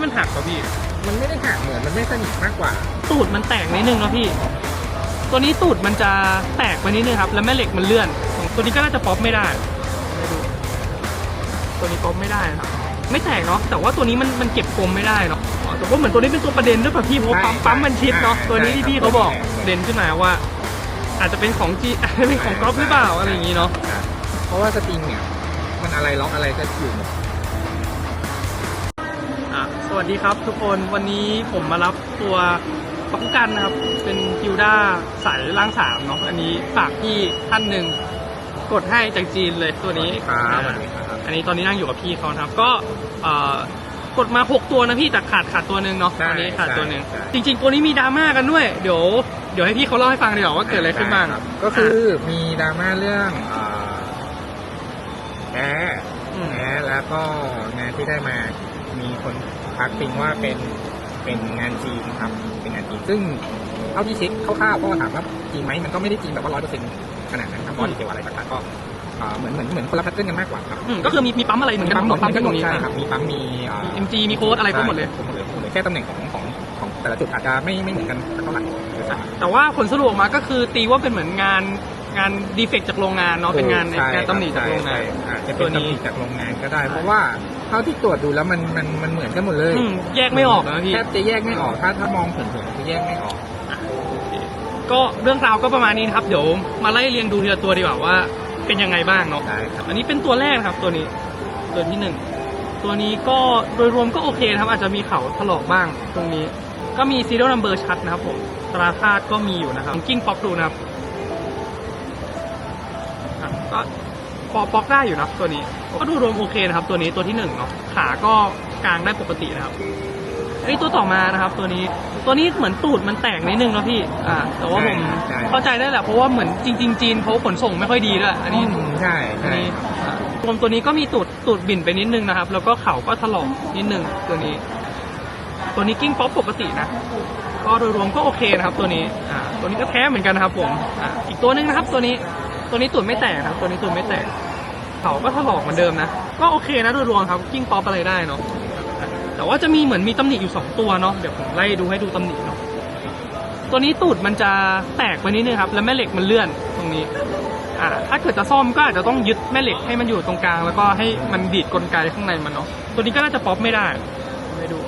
นี้มันหักเหรอพี่ มันไม่ได้หักเหมือนมันไม่สนิทมากกว่า ตูดมันแตกนิดนึงเนาะพี่ ตัวนี้ตูดมันจะแตกไปนิดนึงครับ แล้วแม่เหล็กมันเลื่อน ตัวนี้ก็น่าจะป๊อปไม่ได้ไม่ดูตัวนี้ป๊อปไม่ได้นะครับ ไม่แตกเนาะ แต่ว่าตัวนี้มันมันเก็บกลมไม่ได้เนาะอ๋อแต่ว่าเหมือนตัวนี้เป็นตัวประเด็นด้วยป่ะพี่ เพราะว่าปั๊มใช่ปั๊มมันชิดเนาะใช่ตัวนี้ที่พี่เขาบอกใช่เด่นขึ้นมาว่า อาจจะเป็นของจีอาจจะเป็นของก๊อฟหรือเปล่าอะไรอย่างงี้เนาะ เพราะว่าสปริงเนี่ยมันอะไรล็อกอะไรก็อยู่หมดอะ สวัสดีครับทุกคนวันนี้ผมมารับตัวปักกุกันนะครับ เป็นกิลด้าสายล่างสามเนาะอันนี้ฝากพี่ท่านหนึ่งกดให้จากจีนเลยตัวนี้ครับอ่าสวัสดีครับอันนี้ตอนนี้นั่งอยู่กับพี่เขานะครับ ก็เอ่อกดมา 6 ตัวนะพี่แต่ขาดขาดตัวหนึ่งเนาะใช่ตอนนี้ขาดตัวหนึ่งใช่จริง ๆ ตัวนี้มีดราม่ากันด้วย เดี๋ยวเดี๋ยวให้พี่เขาเล่าให้ฟังดีกว่าว่าเกิดอะไรขึ้นบ้างครับก็คือมีดราม่าเรื่องเอ่อแพ้อืมแพ้แล้วก็งานที่ได้มา มีคนทักปิงว่าเป็นเป็นงานจีนครับเป็นงานจีนซึ่งเท่าที่เช็คคร่าวๆก็ถามว่าจริงไหมมันก็ไม่ได้จริงแบบว่าร้อยเปอร์เซ็นต์ขนาดนั้นครับเพราะดีเทลอะไรต่างๆก็เอ่อเหมือนเหมือนเหมือนคนละแพทเทิร์นกันมากกว่าครับอืมก็คือมีมีปั๊มอะไรเหมือนกันปั๊มหมดปั๊มกักันนหตมรดงนี้ใช่ครับมีปั๊มมีเอ่อมี MG มีโค้ดอะไรก็หมดเลยครบหมดเลยครบหมดเลยแค่ตำแหน่งของของของแต่ละจุดอาจจะไม่ไม่เหมือนกันเท่าไหร่แต่ว่าผลสรุปออกมาก็คือตีว่าเป็นเหมือนงานงานดีเฟกจากโรงงานเนาะเป็นงานใช่งานตำหนิจากโรงงานใช่อาจจะตัเป็วนนี้ตำหนิจากโรงงานก็ได้ เพราะว่า เท่าที่ตรวจดูแล้วมันมันมันเหมือนกันหมดเลยอืมแยกไม่ออกนะพี่ แทบจะแยกไม่ออกถ้าถ้ามองเผินๆจะแยกไม่ออก ก็เรื่องราวก็ประมาณนี้นะครับ เดี๋ยวมาไล่เรียงดูทีละตัวดีกว่าว่า เป็นยังไงบ้างเนาะ ได้ครับ อันนี้เป็นตัวแรกนะครับตัวนี้ตัวที่หนึ่งตัวนี้ก็โดยรวมก็โอเคนะครับ อาจจะมีเขาถลอกบ้างตรงนี้ ก็มี serial number ชัดนะครับผมตราคาดก็มีอยู่นะครับกิ้งป๊อกดูนะครับอะก็ พอป๊อกได้อยู่นะครับตัวนี้ ก็ดูรวมโอเคนะครับ ตัวนี้ตัวที่หนึ่งเนาะขาก็กลางได้ปกตินะครับไอ้ยตัวต่อมานะครับตัวนี้ตัวนี้เหมือนตูดมันแตกนิดนึงนะพี่อ่าแต่ว่าผมใช่ใช่ เข้าใจได้แหละเพราะว่าเหมือนจริง ๆ จีนเขาขนส่งไม่ค่อยดีด้วยอันนี้อืมใช่อันใช่ นี้รวมตัวนี้ก็มีตูดตูดบิ่นไปนิดนึงนะครับ แล้วก็เข่าก็ถลอกนิดนึงตัวนี้ ตัวนี้กิ้งป๊อปปกตินะ ก็โดยรวมก็โอเคนะครับ ตัวนี้อ่าตัวนี้ก็แท้เหมือนกันนะครับผมอ่าอีกตัวหนึงนะครับ ตัวนี้ ตัวนี้ตูดไม่แตกนะครับ ตัวนี้ตูดไม่แตก เขาก็ถลอกเหมือนเดิมนะ ก็โอเคนะโดยรวมครับกิ้งป๊อปอะไรได้เนาะแต่ว่าจะมีเหมือนมีตำหนิอยู่สองตัวเนาะเดี๋ยวผมไล่ดูให้ดูตำหนิเนาะตัวนี้ตูดมันจะแตกไปนิดนึงครับ แล้วแม่เหล็กมันเลื่อนตรงนี้อ่าถ้าเกิดจะซ่อมก็อาจจะต้องยึดแม่เหล็กให้มันอยู่ตรงกลาง แล้วก็ให้มันดีดกลไกข้างในมันเนาะตัวนี้ก็น่าจะป๊อปไม่ได้ไม่ดู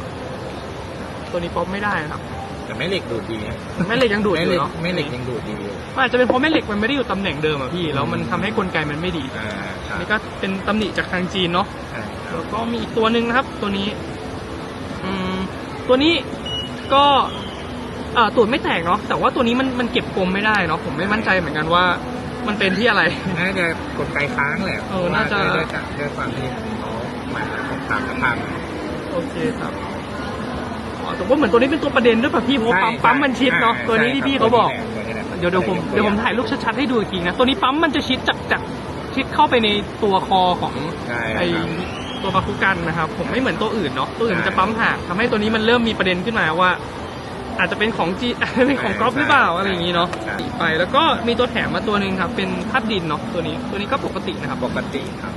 ตัวนี้ป๊อปไม่ได้นะครับ แต่แม่เหล็กดูดดีนะแม่เหล็กยังดูดอแม่ยู่เหล็กเนาะแม่เหล็กยังดูดดีอยู่มันอาจจะเป็นเพราะแม่เหล็กมันไม่ได้อยู่ตำแหน่งเดิมอะพี่แล้วมันทำให้กลไกมันไม่ดีอ่าครับนี่ก็เป็นตำหนิจากทางจีนเนาะ ใช่ครับแล้วก็มีอีกตัวหนึ่งนะครับ ตัวนี้ อืม ตัวนี้ก็เอ่อตูดไม่แตกเนาะแต่ว่าตัวนี้มันมันเก็บกลมไม่ได้เนาะผมไม่มั่นใจเหมือนกันว่า มันเป็นที่อะไร น่าจะกลไกค้างแหละเออน่าจะ ด้วยด้วยด้วยความที่เขามาของตามสภาพโอเคครับอ๋อ แต่ว่าเหมือนตัวนี้เป็นตัวประเด็นด้วยป่ะพี่เพราะว่าปั๊มปั๊มมันชิดเนาะตัวนี้ที่พี่เขาบอก เดี๋ยวเดี๋ยวผมเดี๋ยวผมถ่ายรูปชัดๆให้ดูอีกทีนะตัวนี้ปั๊มมันจะชิดจากจากชิดเข้าไปในตัวคอของใช่ไอครับตัวบาคุกันนะครับ ผมไม่เหมือนตัวอื่นเนาะตัวอื่นมันจะปั๊มห่างทำให้ตัวนี้มันเริ่มมีประเด็นขึ้นมาว่า อาจจะเป็นของจีอาจจะเป็นของก๊อฟหรือเปล่าอะไรอย่างนี้เนาะไปแล้วก็มีตัวแถมมาตัวหนึ่งครับเป็นธาตุดินเนาะตัวนี้ตัวนี้ก็ปกตินะครับปกติครับ